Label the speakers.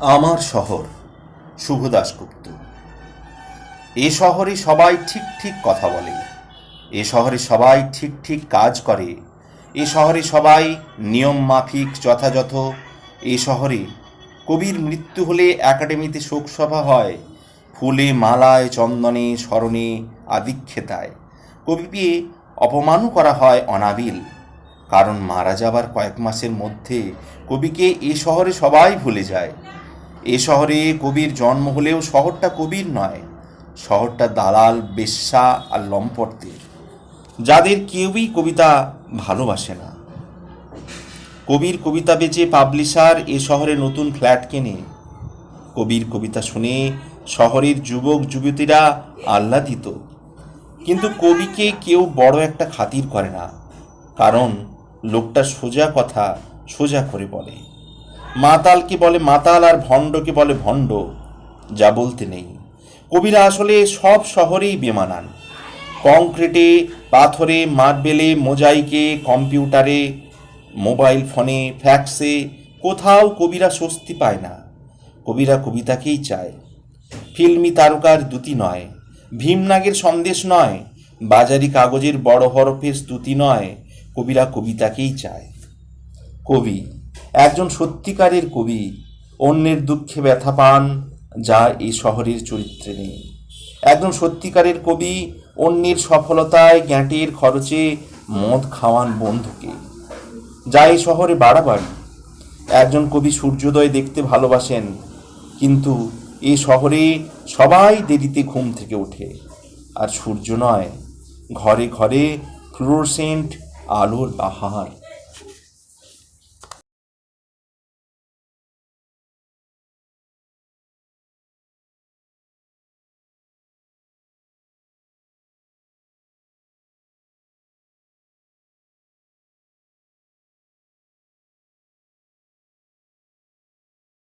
Speaker 1: আমার শহর শুভ দাশগুপ্ত এ শহরে সবাই ঠিক ঠিক কথা বলে। এ শহরে সবাই ঠিক ঠিক কাজ করে। এ শহরে সবাই নিয়ম মাফিক যথাযথ। এ শহরে কবির মৃত্যু হলে একাডেমিতে শোকসভা হয়। ফুলে, মালায়, চন্দনে, স্মরণে আদিক্ষেতায়। কবিকে অপমানও করা হয় অনাবিল। কারণ মারা যাবার কয়েক মাসের মধ্যে কবিকে এ শহরে সবাই ভুলে যায়। এ শহরে কবির জন্ম হলেও শহরটা কবির নয়, শহরটা দালাল, বেশ্যা আর লম্পটদের। যাদের কেউই কবিতা ভালোবাসে না। কবির কবিতা বেচে পাবলিশার এ শহরে নতুন ফ্ল্যাট কেনে। কবির কবিতা শুনে শহরের যুবক, যুবতীরা আহ্লাদিত। কিন্তু কবিকে কেউ বড় একটা খাতির করে না। কারণ লোকটা সোজা কথা সোজা করে বলে। মাতালকে বলে মাতাল আর ভণ্ডকে বলে ভণ্ড? যা বলতে নেই। কবিরা আসলে সব শহরেই বেমানান। কংক্রিটে, পাথরে মার্বেলে মোজাইকে, কম্পিউটারে, মোবাইল ফোনে, ফ্যাক্সে কোথাও কবিরা স্বস্তি পায় না। কবিরা কবিতাকেই চায়। ফিল্মি তারকার দ্যুতি নয়। ভীমনাগের সন্দেশ নয়। বাজারি কাগজের বড় হরফের স্তুতি নয়। কবিরা কবিতাকেই চায়। কবি একজন সত্যিকারের কবি, অন্যের দুঃখে ব্যথা পান যা এই শহরের চরিত্রে নেই। একজন সত্যিকারের কবি, অন্যের সফলতায় গ্যাঁটের খরচে মদ খাওয়ান বন্ধুকে, যা এই শহরে বাড়াবাড়ি। একজন কবি সূর্যোদয় দেখতে ভালোবাসেন, কিন্তু এই শহরে সবাই দেরিতে ঘুম থেকে ওঠে। আর সূর্য নয়, ঘরে ঘরে ফ্লোরসেন্ট আলোর বাহার